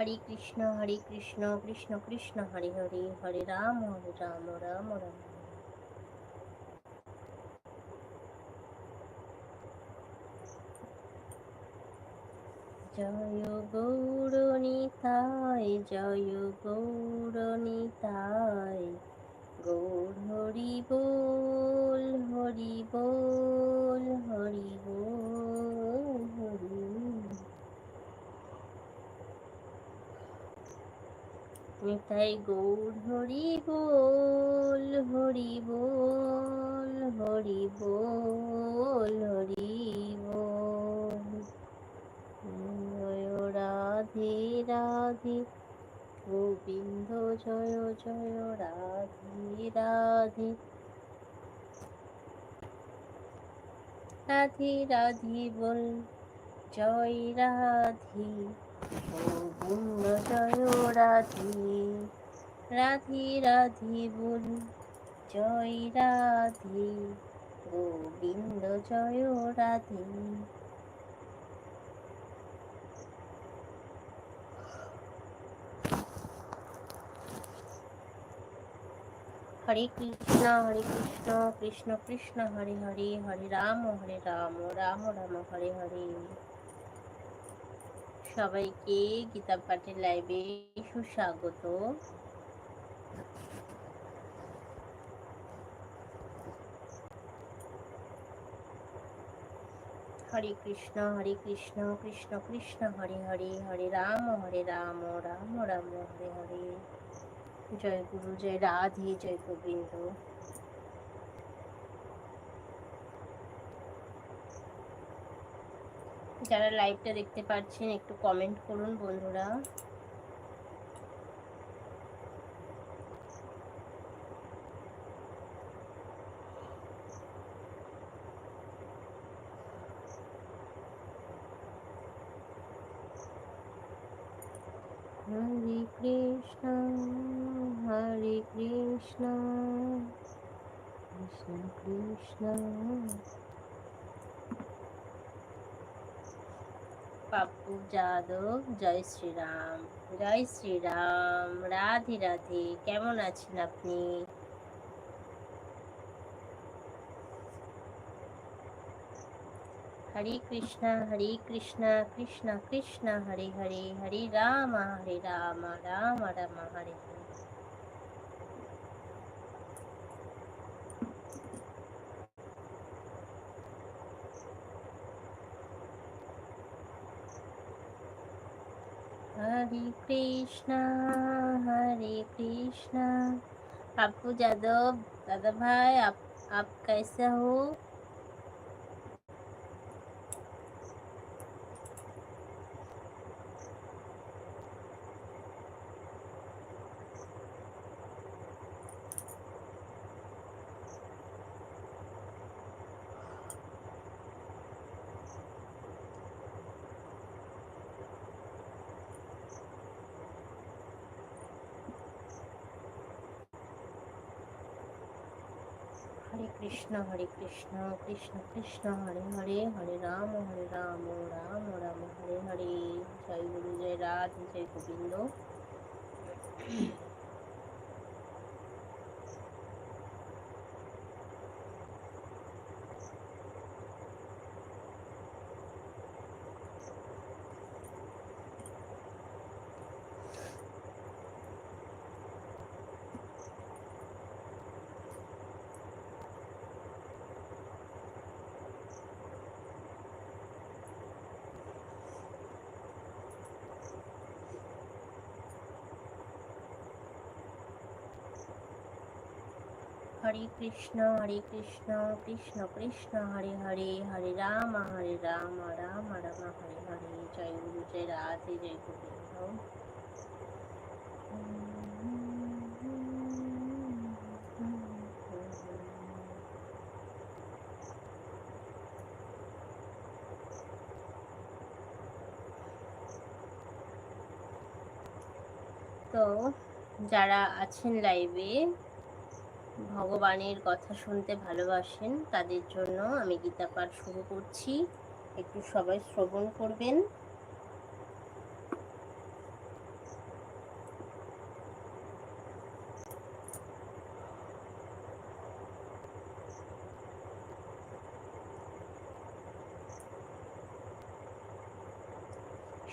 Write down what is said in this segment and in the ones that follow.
হরে কৃষ্ণ হরে কৃষ্ণ কৃষ্ণ কৃষ্ণ, হরে হরে হরে রাম হরে রাম রাম রাম। জয় গৌরনিতায় জয় গৌরনিতায়। গৌর হরি বল হরি বল হরি বল, হরি নিতাই গৌর হরি বল হরি বল হরি বল হরি বল। রাধে রাধে, গোবিন্দ জয় জয় রাধে রাধে। রাধে রাধে বল, জয় রাধে। গোবিন্দ জয় রাধে রাধে রাধে বল, জয় রাধে, গোবিন্দ জয় রাধে। হরে কৃষ্ণ হরে কৃষ্ণ কৃষ্ণ কৃষ্ণ, হরে হরে হরে রাম হরে রাম রাম রাম, হরে হরে। সবাইকে গীতা পাঠের লাইভে সুস্বাগত। হরে কৃষ্ণ হরে কৃষ্ণ কৃষ্ণ কৃষ্ণ, হরে হরে হরে রাম হরে রাম রাম রাম, হরে হরে। জয় গুরু, জয় রাধে, জয় গোবিন্দ। যারা লাইভটা দেখতে পাচ্ছেন একটু কমেন্ট করুন বন্ধুরা। হরে কৃষ্ণ হরে কৃষ্ণ কৃষ্ণ কৃষ্ণ। পাপ্পু যাদব জয় শ্রীরাম জয় শ্রীরাম, রাধে রাধে, কেমন আছেন আপনি? হরে কৃষ্ণ হরে কৃষ্ণ কৃষ্ণ কৃষ্ণ, হরে হরে হরে রাম হরে রাম রাম রাম, হরে হরে। कृष्णा हरे कृष्णा। पप्पू यादव दादा भाई आप आप कैसे हो? কৃষ্ণ হরে কৃষ্ণ কৃষ্ণ কৃষ্ণ, হরে হরে হরে রাম হরে রাম রাম রাম, হরে হরে। জয় গুরু, জয় রাধ, জয় গোবিন্দ। হরে কৃষ্ণ হরে কৃষ্ণ কৃষ্ণ কৃষ্ণ, হরে হরে হরে রাম হরে রাম রাম রাম, হরে হরে। জয় গুরু, জয় রাধে, জয় গোবিন্দ। তো যারা আছেন লাইভে ভগবানের কথা শুনতে ভালোবাসেন, তাদের জন্য আমি গীতা পাঠ শুরু করছি। একটু সবাই শ্রবণ করবেন।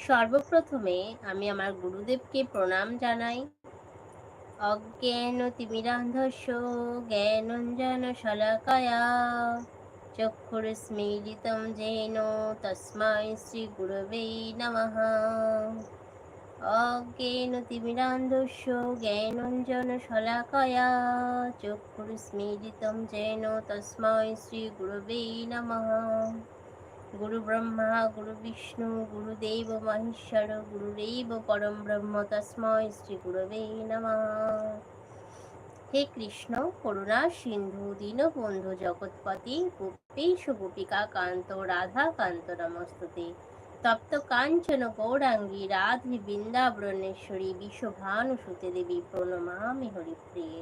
সর্বপ্রথমে আমি আমার গুরুদেবকে প্রণাম জানাই। অজ্ঞান তিমিরান্ধস্য জ্ঞানঞ্জন শলাকয়া। চক্ষুরস্মিলিতম যেন তস্মাই শ্রী গুরবে নমঃ। অজ্ঞান তিমিরান্ধস্য জ্ঞানঞ্জন শলাকয়া। চক্ষুরস্মিলিতম যেন তস্মাই শ্রী গুরবে নমঃ। গুরু ব্রহ্মা গুরু বিষ্ণু গুরুদেব মহেশ্বর গুরুদেব পরম ব্রহ্ম তস্ময় শ্রী গুরবে নমঃ হে কৃষ্ণ করুণা সিন্ধু দীনবন্ধু জগৎপতি গোপেশ গোপিকা কান্ত রাধা কান্ত নমস্তুতে তপ্ত কাঞ্চন গৌরাঙ্গী রাধে বৃন্দাবরণেশ্বরী বিশ্বভানুসুতে দেবী প্রণমামি হরিপ্রিয়ে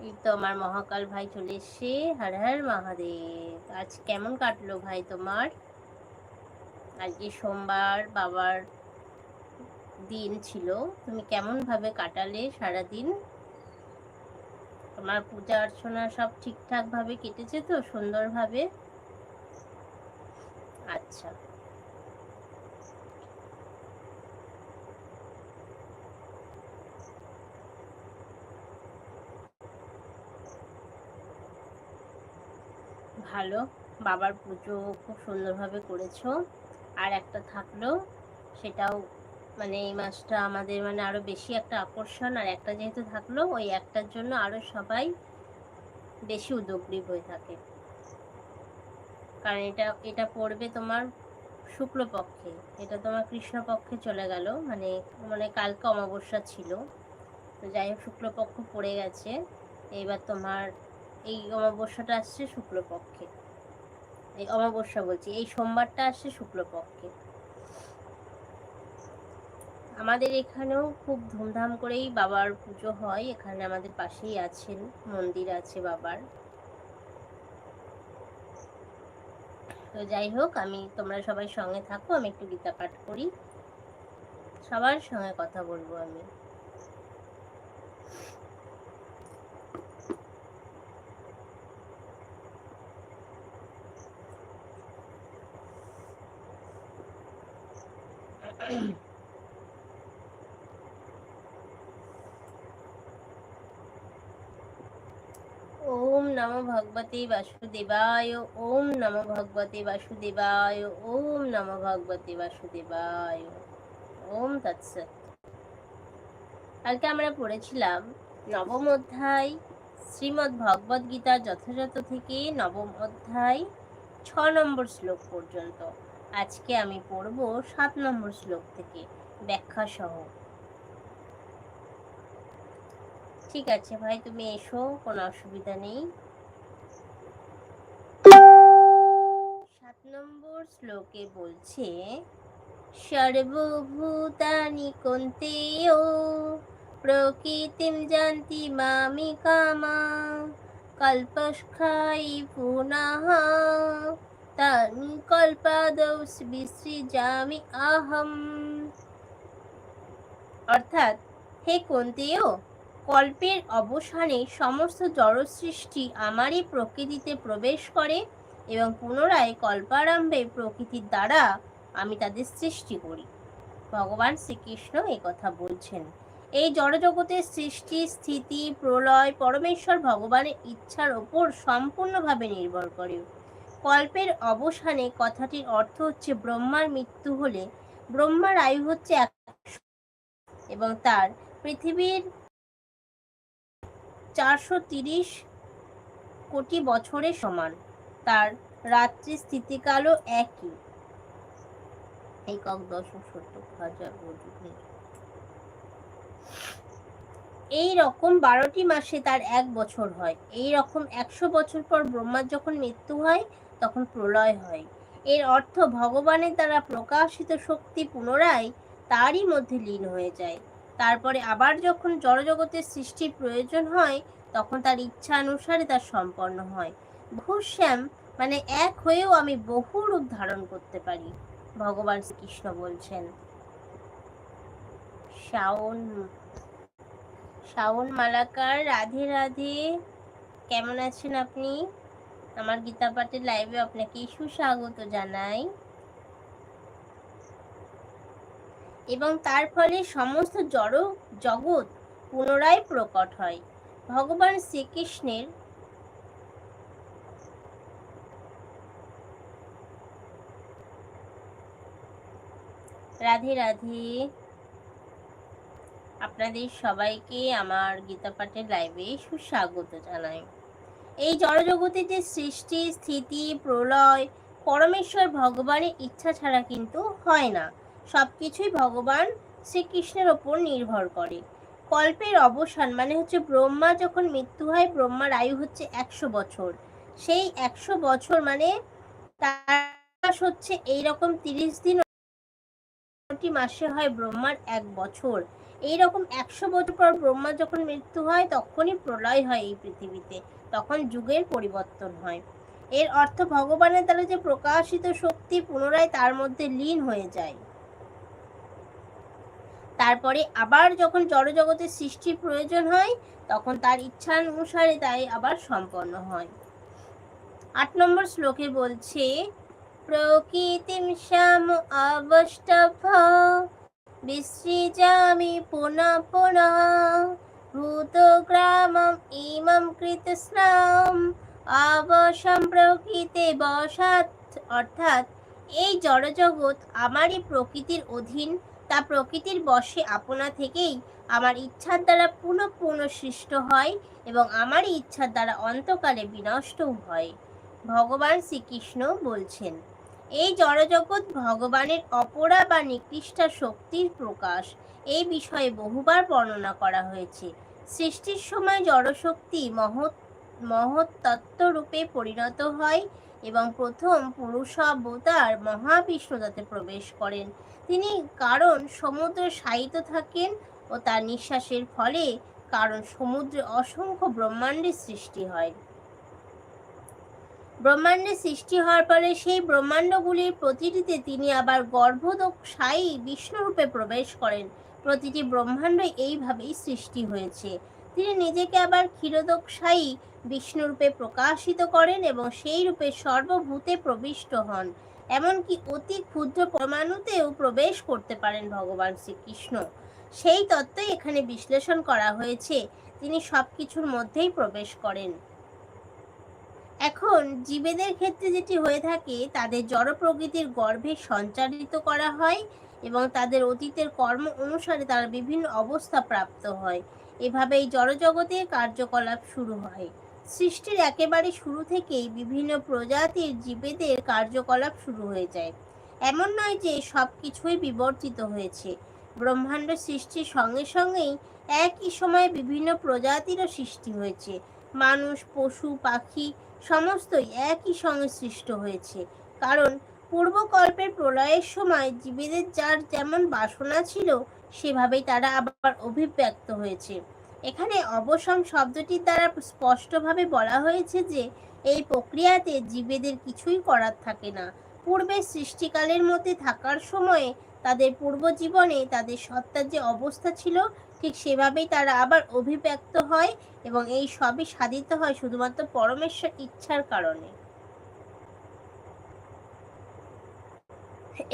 এই তো আমার মহাকাল ভাই চলে এসছে। হর হর মহাদেব। আজ কেমন কাটলো ভাই তোমার? আজকে সোমবার, বাবার দিন ছিল। তুমি কেমন ভাবে কাটালে সারাদিন? তোমার পূজা অর্চনা সব ঠিকঠাক ভাবে কেটেছে তো সুন্দরভাবে? আচ্ছা। ভালো। বাবার পুজো খুব সুন্দরভাবে করেছ। আর একটা থাকল, সেটাও মানে এই মাসটা আমাদের মানে আরও বেশি একটা আকর্ষণ। আর একটা যেহেতু থাকল, ওই একটার জন্য আরও সবাই বেশি উদ্যোগী হয়ে থাকে। কারণ এটা এটা পড়বে তোমার শুক্লপক্ষে। এটা তোমার কৃষ্ণপক্ষে চলে গেল। মানে মানে কালকে অমাবস্যা ছিল। তো যাই হোক, শুক্লপক্ষ পড়ে গেছে। এবার তোমার এই অমাবস্যাটা আসছে শুক্লপক্ষে। এই অমাবস্যা বলছি, এই সোমবারটা আসছে শুক্লপক্ষে। আমাদের এখানেও খুব ধুমধাম করেই বাবার পুজো হয়, এখানে আমাদের পাশেই আছেন, মন্দির আছে বাবার। তো যাই হোক, আমি, তোমরা সবাই সঙ্গে থাকো, আমি একটু গীতা পাঠ করি। সবার সঙ্গে কথা বলব আমি ওম নম ভগবতে বাসুদেবায় ওম নম ভগবতে বাসুদেবায় ওম নম ভগবতে বাসুদেবায় ওম তৎসৎ কালকে আমরা পড়েছিলাম নবম অধ্যায়, শ্রীমদ্ ভগবদ গীতার যথাযথ থেকে নবম অধ্যায়, ছ নম্বর শ্লোক পর্যন্ত। আজকে আমি পড়ব সাত নম্বর শ্লোক থেকে, ব্যাখ্যা সহ। ঠিক আছে ভাই, তুমি এসো, কোনো অসুবিধা নেই। নম্বর শ্লোকে বলছে, সর্বভূতানি কন্তেয় প্রকৃতিম জানতি মামি কামা কল্পস্খাই পুনঃ তানি কল্পাদৌ বিসৃজামি আহম। অর্থাৎ, হে কন্তেয় কল্পের অবসানে সমস্ত জড় সৃষ্টি আমারই প্রকৃতিতে প্রবেশ করে এবং পুনরায় কল্পারম্ভে প্রকৃতির দ্বারা আমি তাদের সৃষ্টি করি। ভগবান শ্রীকৃষ্ণ এই কথা বলছেন। এই জড়জগতের সৃষ্টি, স্থিতি, প্রলয় পরমেশ্বর ভগবানের ইচ্ছার ওপর সম্পূর্ণভাবে নির্ভর করে। কল্পের অবসানে কথাটির অর্থ হচ্ছে ব্রহ্মার মৃত্যু হলে ব্রহ্মার আয়ু হচ্ছে এবং তার পৃথিবীর চারশো কোটি বছরের সমান। তার রাত্রি স্থিতিকালও একই। একক দশক সত্তর হাজার। এই রকম বারোটি মাসে তার এক বছর হয়। এই রকম একশো বছর পর ব্রহ্মার যখন মৃত্যু হয়, তখন প্রলয় হয়। এর অর্থ ভগবানের দ্বারা প্রকাশিত শক্তি পুনরায় তারই মধ্যে লীন হয়ে যায়। তারপরে আবার যখন জড়জগতের সৃষ্টির প্রয়োজন হয়, তখন তার ইচ্ছা অনুসারে তা সম্পন্ন হয়। বহুশ্যাম মানে এক হয়েও আমি বহু রূপ ধারণ করতে পারি। ভগবান শ্রীকৃষ্ণ বলছেন, শাওন শাওন মালাকার, রাধে রাধে। কেমন আছেন আপনি? আমার গীতা পাঠের লাইভে আপনাকে সুস্বাগত জানাই। এবং তার ফলে সমস্ত জড় জগৎ পুনরায় প্রকট হয়। ভগবান শ্রীকৃষ্ণের রাধে রাধে। আপনাদের সবাইকে আমার গীতা পাঠের লাইভে সুস্বাগত জানাই। এই জড়জগতের যে সৃষ্টি, স্থিতি, প্রলয়, পরমেশ্বর ভগবানের ইচ্ছা ছাড়া কিন্তু হয় না। সবকিছুই ভগবান শ্রীকৃষ্ণের ওপর নির্ভর করে। কল্পের অবসান মানে হচ্ছে ব্রহ্মা যখন মৃত্যু হয়, ব্রহ্মার আয়ু হচ্ছে একশো বছর। সেই একশো বছর মানে তার হচ্ছে এইরকম তিরিশ দিন মাসে হয় ব্রহ্মার এক বছর। এইরকম একশো বছর পর ব্রহ্মা যখন মৃত্যু হয়, তখনই প্রলয় হয় এই পৃথিবীতে। তখন যুগের পরিবর্তন হয়। এর অর্থ ভগবানের দ্বারা যে প্রকাশিত শক্তি পুনরায় তার মধ্যে লীন হয়ে যায়। তারপরে আবার যখন জড়জগতের সৃষ্টির প্রয়োজন হয়, তখন তার ইচ্ছা অনুসারে তাই আবার সম্পন্ন হয়। আট নম্বর শ্লোকে বলছে প্রকৃতিম শ্যাম অবষ্টভ। বিসৃজামি পুনঃ পুনঃ। ভূতগ্রামম ইমম কৃতস্নাম। অবসম প্রকৃতে বসাত অর্থাৎ এই জড়জগৎ আমারই প্রকৃতির অধীন। তা প্রকৃতির বশে আপনা থেকেই আমার ইচ্ছার দ্বারা পুনঃ পুনঃ সৃষ্ট হয় এবং আমারই ইচ্ছার দ্বারা অন্তকালে বিনষ্টও হয়। ভগবান শ্রীকৃষ্ণ বলছেন। এই জড়জগৎ ভগবানের অপরা বা নিকৃষ্টা শক্তির প্রকাশ। এই বিষয়ে বহুবার বর্ণনা করা হয়েছে। সৃষ্টির সময় জড়শক্তি মহৎ মহৎ তত্ত্ব রূপে পরিণত হয় এবং প্রথম পুরুষাবতার মহাবিষ্ণু তাতে প্রবেশ করেন। তিনি কারণ সমুদ্রে শায়িত থাকেন ও তার নিঃশ্বাসের ফলে কারণ সমুদ্রে অসংখ্য ব্রহ্মাণ্ডের সৃষ্টি হয়। ব্রহ্মাণ্ডের সৃষ্টি হওয়ার ফলে সেই ব্রহ্মাণ্ডগুলির প্রতিটিতে তিনি আবার গর্ভদোষায়ী বিষ্ণুরূপে প্রবেশ করেন। প্রতিটি ব্রহ্মাণ্ড এইভাবেই সৃষ্টি হয়েছে। তিনি নিজেকে আবার ক্ষীরোদকশায়ী বিষ্ণুরূপে প্রকাশিত করেন এবং সেই রূপে সর্বভূতে প্রবিষ্ট হন। এমনকি অতি ক্ষুদ্র পরমাণুতেও প্রবেশ করতে পারেন ভগবান শ্রীকৃষ্ণ। সেই তত্ত্বই এখানে বিশ্লেষণ করা হয়েছে। তিনি সব কিছুর মধ্যেই প্রবেশ করেন। এখন জীবেদের ক্ষেত্রে যেটি হয়ে থাকে, তাদের জড় প্রকৃতির গর্ভে সঞ্চারিত করা হয় এবং তাদের অতীতের কর্ম অনুসারে তারা বিভিন্ন অবস্থা প্রাপ্ত হয়। এভাবে এই জড়জগতের কার্যকলাপ শুরু হয়। সৃষ্টির একেবারে শুরু থেকেই বিভিন্ন প্রজাতির জীবেদের কার্যকলাপ শুরু হয়ে যায়। এমন নয় যে সব কিছুই বিবর্তিত হয়েছে। ব্রহ্মাণ্ড সৃষ্টির সঙ্গে সঙ্গেই একই সময়ে বিভিন্ন প্রজাতিরও সৃষ্টি হয়েছে। মানুষ, পশু, পাখি সমস্তই একই সঙ্গে সৃষ্ট হয়েছে। কারণ পূর্বকল্পের প্রলয়ের সময় জীবেদের যার যেমন বাসনা ছিল, সেভাবেই তারা আবার অভিব্যক্ত হয়েছে। এখানে অবসম শব্দটির দ্বারা স্পষ্টভাবে বলা হয়েছে যে, এই প্রক্রিয়াতে জীবেদের কিছুই করার থাকে না। পূর্বে সৃষ্টিকালের মধ্যে থাকার সময়ে তাদের পূর্ব জীবনে তাদের সত্তার যে অবস্থা ছিল ঠিক সেভাবেই তারা আবার অভিব্যক্ত হয় এবং এই সবই সাধিত হয় শুধুমাত্র পরমেশ্বর ইচ্ছার কারণে।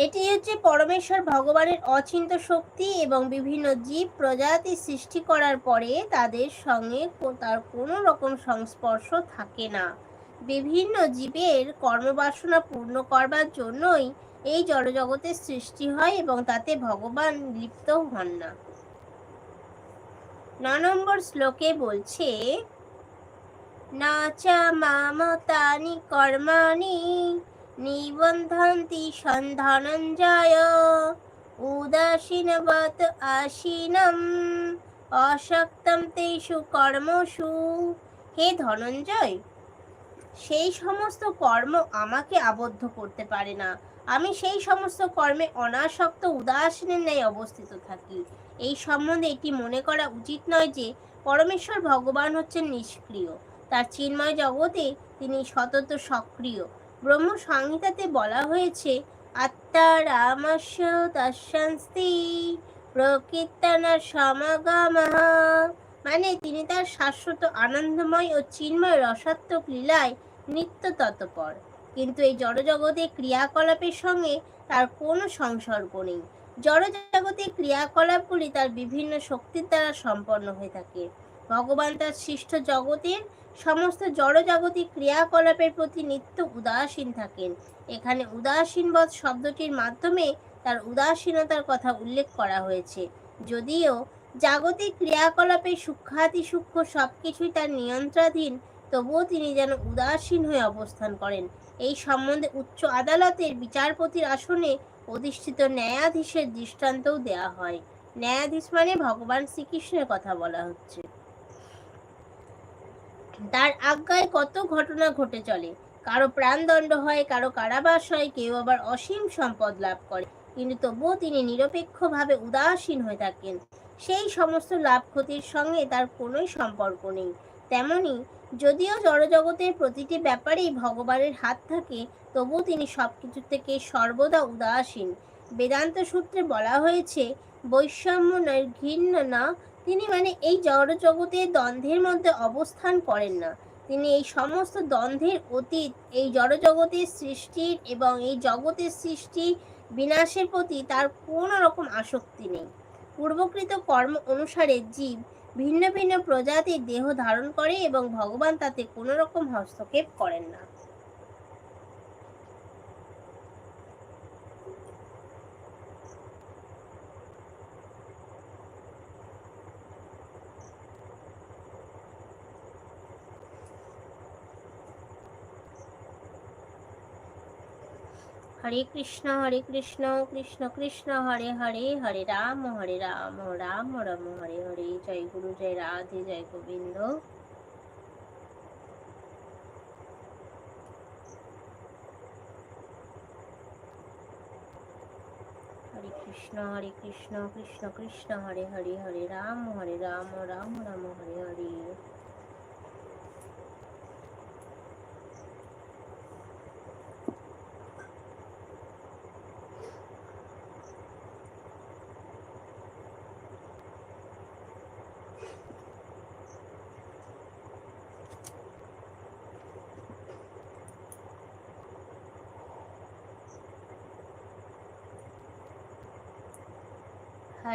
এটি হচ্ছে পরমেশ্বর ভগবানের অচিন্ত শক্তি এবং বিভিন্ন জীব প্রজাতি সৃষ্টি করার পরে তাদের সঙ্গে তার কোনো রকম সংস্পর্শ থাকে না। বিভিন্ন জীবের কর্মবাসনা পূর্ণ করবার জন্যই এই জড়জগতের সৃষ্টি হয় এবং তাতে ভগবান লিপ্ত হন না। ন নম্বর শ্লোকে বলছে নাচা মামতানি কর্মাণি নিবন্ধন্তি সন্ধনঞ্জয় উদাসীনবত আসীনম অশক্তম তেষু কর্মসু। হে ধনঞ্জয়, সেই সমস্ত কর্ম আমাকে আবদ্ধ করতে পারে না। আমি সেই সমস্ত কর্মে অনাসক্ত, উদাসীনের ন্যায় অবস্থিত থাকি। এই সম্বন্ধে এটি মনে করা উচিত নয় যে পরমেশ্বর ভগবান হচ্ছেন নিষ্ক্রিয়। তার চিন্ময় জগতে তিনি সতত সক্রিয়। ব্রহ্ম সংহিতাতে বলা হয়েছে মানে তিনি তার শাশ্বত, আনন্দময় ও চিন্ময় রসাত্মক লীলায় নিত্য তৎপর কিন্তু এই জড়জগতের ক্রিয়াকলাপের সঙ্গে তার কোনো সংসর্গ নেই। জড়জগতের ক্রিয়াকলাপগুলি তার বিভিন্ন শক্তির দ্বারা সম্পন্ন হয়ে থাকে। ভগবান তার সৃষ্ট জগতের সমস্ত জড়জাগতিক ক্রিয়াকলাপের প্রতি নিত্য উদাসীন থাকেন। এখানে উদাসীনবধ শব্দটির মাধ্যমে তার উদাসীনতার কথা উল্লেখ করা হয়েছে। যদিও জাগতিক ক্রিয়াকলাপে সূক্ষ্মাতি সূক্ষ্ম সব কিছুই তার নিয়ন্ত্রণাধীন তবুও তিনি যেন উদাসীন হয়ে অবস্থান করেন। এই সম্বন্ধে উচ্চ আদালতের বিচারপতির আসনে অধিষ্ঠিত ন্যায়াধীশের দৃষ্টান্তও দেয়া হয়। ন্যায়াধীশ মানে ভগবান শ্রীকৃষ্ণের কথা বলা হচ্ছে। তার আজ্ঞায় কত ঘটনা ঘটে চলে? কারও প্রাণদণ্ড হয়, কারও কারাবাস হয়, কেউ আবার অসীম সম্পদ লাভ করে। কিন্তু তবুও তিনি নিরপেক্ষভাবে উদাসীন হয়ে থাকেন। সেই সমস্ত লাভ ক্ষতির সঙ্গে তার কোনোই সম্পর্ক নেই। তেমনি যদিও জড়জগতের প্রতিটি ব্যাপারেই ভগবানের হাত থাকে তবু তিনি সবকিছু থেকে সর্বদা উদাসীন। বেদান্ত সূত্রে বলা হয়েছে, বৈষম্য ঘৃণ্য না, তিনি মানে এই জড়জগতের দ্বন্দ্বের মধ্যে অবস্থান করেন না। তিনি এই সমস্ত দ্বন্দ্বের অতীত, এই জড়জগতের সৃষ্টির এবং এই জগতের সৃষ্টি বিনাশের প্রতি তার কোনো রকম আসক্তি নেই। পূর্বকৃত কর্ম অনুসারে জীব ভিন্ন ভিন্ন প্রজাতির দেহ ধারণ করে এবং ভগবান তাতে কোনো রকম হস্তক্ষেপ করেন না। হরে কৃষ্ণ হরে কৃষ্ণ কৃষ্ণ কৃষ্ণ, হরে হরে হরে রাম হরে রাম রাম রাম, হরে হরে। জয় গুরু, জয় রাধে, জয় গোবিন্দ। হরে কৃষ্ণ হরে কৃষ্ণ কৃষ্ণ কৃষ্ণ, হরে হরে হরে রাম হরে রাম রাম রাম, হরে হরে।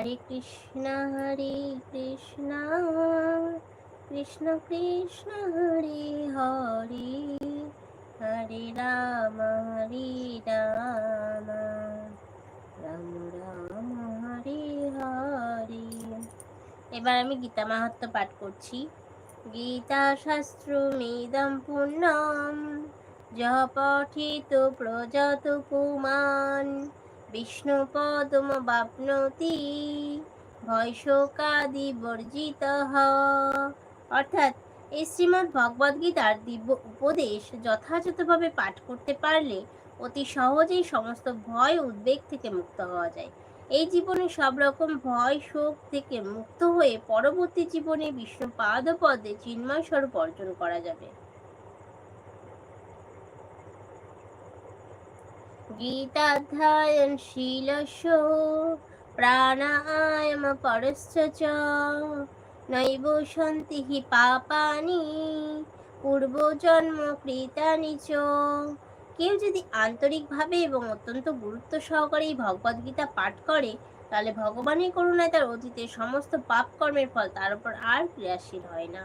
হরে কৃষ্ণ হরে কৃষ্ণ কৃষ্ণ কৃষ্ণ, হরে হরে হরে রাম হরে রাম রাম রাম, হরে হরে। এবার আমি গীতা মাহাত্ম পাঠ করছি। গীতা শাস্ত্র মেদম পুণ্যম যহ পঠিত প্রজাত পুমান বিষ্ণুপদমবাপ্নোতি ভয়শোকাদি বর্জিত অর্থাৎ এই শ্রীমৎ ভগবদ্গীতার দিব্য উপদেশ যথাযথভাবে পাঠ করতে পারলে অতি সহজেই সমস্ত ভয় উদ্বেগ থেকে মুক্ত হওয়া যায়। এই জীবনে সব রকম ভয়, শোক থেকে মুক্ত হয়ে পরবর্তী জীবনে বিষ্ণু পাদপদে চিন্ময় স্বরূপ অর্জন করা যাবে। गीताध्यायनशीलशो प्राणायामपरश्च च नैव सन्ति हि পাপানি পূর্বজন্ম কৃতানি চ কেউ যদি আন্তরিকভাবে এবং অত্যন্ত গুরুত্ব সহকারে এই ভগবদ্গীতা পাঠ করে তাহলে ভগবানের করুণায় তার অতীতের সমস্ত পাপ কর্মের ফল তার উপর আর ক্রিয়াশীল হয় না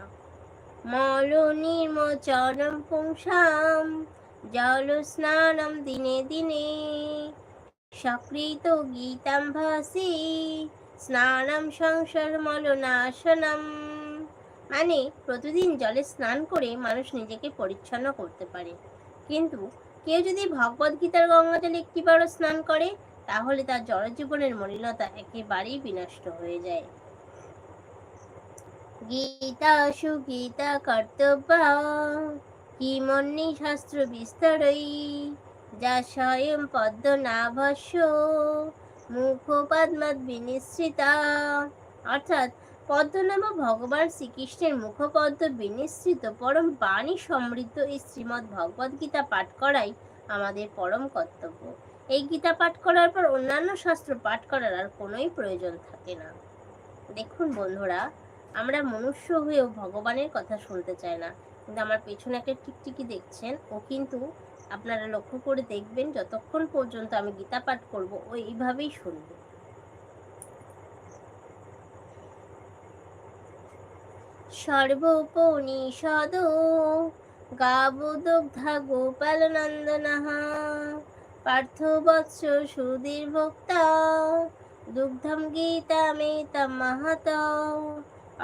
মল নির্মচরম পুংসাম জলস্নানম দিনে দিনে, সকৃত গীতাম গীতাম্ভাসি স্নানম সংসারমলনাশনম মানে প্রতিদিন জলে স্নান করে মানুষ নিজেকে পরিচ্ছন্ন করতে পারে। কিন্তু কেউ যদি ভগবদ গীতার গঙ্গাজলে একটিবারও স্নান করে, তাহলে তার জড়জীবনের মলিনতা একেবারেই বিনষ্ট হয়ে যায়। গীতা সুগীতা কর্তব্য। কি মন্নি শাস্ত্র বিস্তরই, যা স্বয়ং পদ্ম নাভস্য মুখপদ্মাদ বিনিশ্রিতা। অর্থাৎ পদ্মনাভ ভগবান শ্রীকৃষ্ণের মুখপদ্ম বিনিশ্রিত পরম বাণী সমৃদ্ধ এই শ্রীমৎ ভগবদ গীতা পাঠ করাই আমাদের পরম কর্তব্য। এই গীতা পাঠ করার পর অন্যান্য শাস্ত্র পাঠ করার আর কোনোই প্রয়োজন থাকে না। দেখুন বন্ধুরা, আমরা মনুষ্য হয়েও ভগবানের কথা শুনতে চাই না। কিন্তু আমার পেছনে একটা টিকটিকি দেখছেন, ও কিন্তু আপনারা লক্ষ্য করে দেখবেন যতক্ষণ পর্যন্ত আমি গীতা পাঠ করব, ও এইভাবেই শুনবে। সর্বোপনিষদ গাবদগ্ধা গোপাল নন্দনঃ পার্থ বৎস সুধীর ভোক্তা দুগ্ধম গীতা মেতাম মাহাত।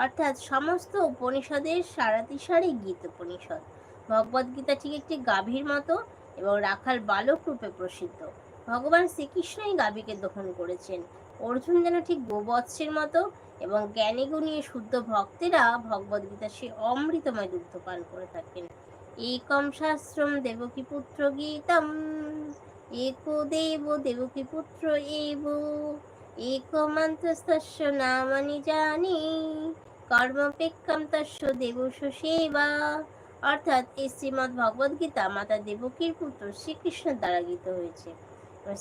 অর্থাৎ সমস্ত উপনিষদের সারাতিসারি গীত উপনিষদ ভগবদ গীতা ঠিক একটি গাভীর মতো এবং রাখাল বালক রূপে প্রসিদ্ধ। ভগবান শ্রীকৃষ্ণই গাভীকে দহন করেছেন। অর্জুন যেন ঠিক গোবৎসের মতো এবং জ্ঞানী গুণী শুদ্ধ ভক্তেরা ভগবদ গীতা সে অমৃতময় দুগ্ধ পান করে থাকেন। একম শাস্ত্রম দেবকী পুত্র গীতম, এক দেব দেবকী পুত্র এব। একমন্তস্তস্য নামানি জানি, কর্মপেক্ষম তস্য দেবস সেবা অর্থাৎ এই শ্রীমদ ভগবদ গীতা মাতা দেবকীর পুত্র শ্রীকৃষ্ণ দ্বারা গীত হয়েছে।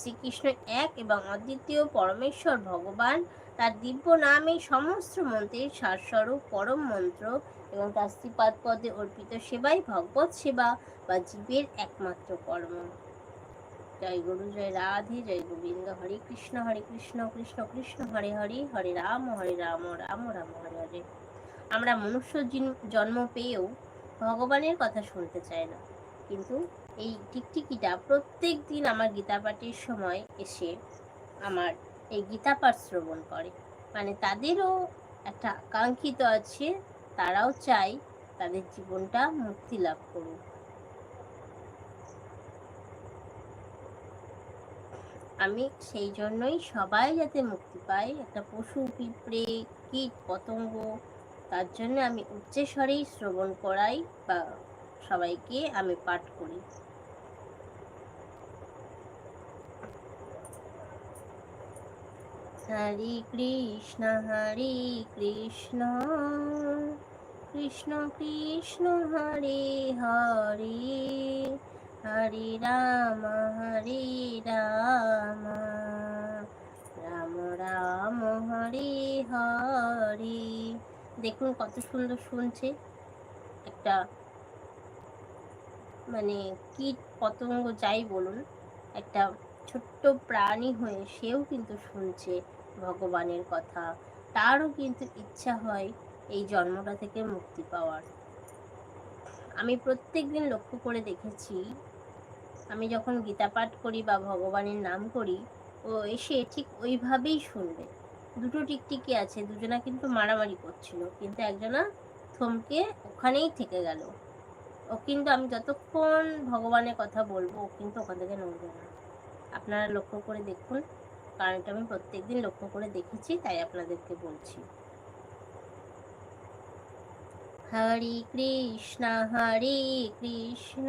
শ্রীকৃষ্ণ এক এবং অদ্বিতীয় পরমেশ্বর ভগবান তার দিব্য নামে সমস্ত মন্ত্রের সারস্বরূপ পরম মন্ত্র এবং তার শ্রীপাদ পদে অর্পিত সেবাই ভগবত সেবা বা জীবের একমাত্র কর্ম। জয় গুরু, জয় রাধে, জয় গোবিন্দ, হরে কৃষ্ণ হরে কৃষ্ণ কৃষ্ণ কৃষ্ণ, হরে হরে হরে রাম হরে রাম রাম রাম, হরে হরে। আমরা মনুষ্য জন্ম পেয়েও ভগবানের কথা শুনতে চাই না। কিন্তু এই টিকটিকিটা প্রত্যেক দিন আমার গীতা পাঠের সময় এসে আমার এই গীতা পাঠ শ্রবণ করে। মানে তাদেরও একটা আকাঙ্ক্ষিত আছে, তারাও চায় তাদের জীবনটা মুক্তি লাভ করুক। আমি সেই জন্যই সবাই যাতে মুক্তি পায়। একটা পশু, পিঁপড়ে, কীট, পতঙ্গ, তার জন্য আমি উচ্চস্বরেই শ্রবণ করাই বা সবাইকে আমি পাঠ করি। হরে কৃষ্ণ হরে কৃষ্ণ কৃষ্ণ কৃষ্ণ, হরে হরে। হরে রাম হরে রাম। রাম রাম, হরে হরে। দেখুন কত সুন্দর শুনছে একটা মানে কীট পতঙ্গ যাই বলুন, একটা ছোট্ট প্রাণী হয়ে সেও কিন্তু শুনছে ভগবানের কথা। তারও কিন্তু ইচ্ছা হয় এই জন্মটা থেকে মুক্তি পাওয়ার। আমি প্রত্যেক দিন লক্ষ্য করে দেখেছি আমি যখন গীতা পাঠ করি বা ভগবানের নাম করি, ও এসে ঠিক ওইভাবেই শুনবে। দুটো টিকটিকি আছে, দুজনা কিন্তু মারামারি করছিল, কিন্তু একজনা থমকে ওখানেই থেকে গেল। ও কিন্তু আমি যতক্ষণ ভগবানের কথা বলব, ও কিন্তু ওখান থেকে নড়বে না। আপনারা লক্ষ্য করে দেখুন, কারণ এটা আমি প্রত্যেকদিন লক্ষ্য করে দেখেছি, তাই আপনাদেরকে বলছি। হরে কৃষ্ণ হরে কৃষ্ণ।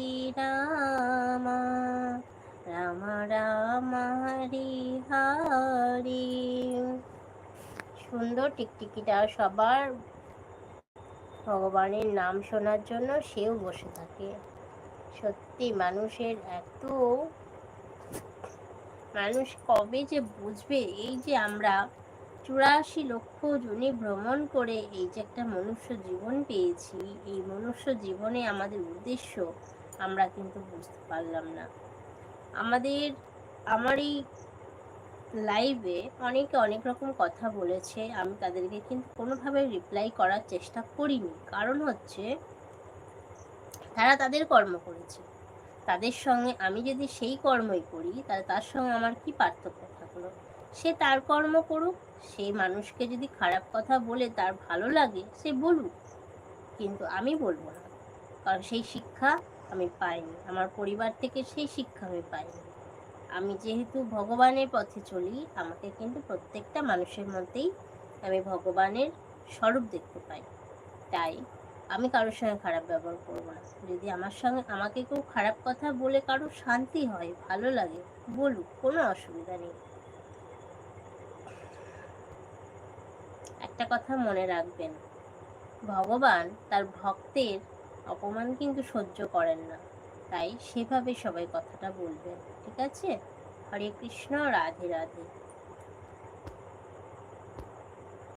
রাম রাম হরে হরে। সুন্দর টিকটিকিটা সবার ভগবানের নাম শোনার জন্য সেও বসে থাকে। সত্যি মানুষের এত মানুষ কবে যে বুঝবে এই যে আমরা চুরাশি লক্ষ জনে ভ্রমণ করে এই যে একটা মনুষ্য জীবন পেয়েছি, এই মনুষ্য জীবনে আমাদের উদ্দেশ্য আমরা কিন্তু বুঝতে পারলাম না। আমাদের আমার এই লাইভে অনেকে অনেক রকম কথা বলেছে। আমি তাদেরকে কিন্তু কোনোভাবে রিপ্লাই করার চেষ্টা করিনি। কারণ হচ্ছে, তারা তাদের কর্ম করেছে। তাদের সঙ্গে আমি যদি সেই কর্মই করি, তাহলে তার সঙ্গে আমার কি পার্থক্য থাকল? সে তার কর্ম করুক সেই মানুষকে যদি খারাপ কথা বলে তার ভালো লাগে, সে বলুক। কিন্তু আমি বলব না। কারণ সেই শিক্ষা আমি পাইনি। আমার পরিবার থেকে সেই শিক্ষা আমি পাইনি। আমি যেহেতু ভগবানের পথে চলি, আমাকে কিন্তু প্রত্যেকটা মানুষের মধ্যেই আমি ভগবানের স্বরূপ দেখতে পাই। তাই আমি কারোর সঙ্গে খারাপ ব্যবহার করব না। যদি আমার সঙ্গে আমাকে কেউ খারাপ কথা বলে কারও শান্তি হয়, ভালো লাগে, বলুক, কোনো অসুবিধা নেই। একটা কথা মনে রাখবেন। ভগবান তার ভক্তের অপমান কিন্তু সহ্য করেন না। তাই সেভাবে সবাই কথাটা বলবেন, ঠিক আছে? হরে কৃষ্ণ, রাধে রাধে।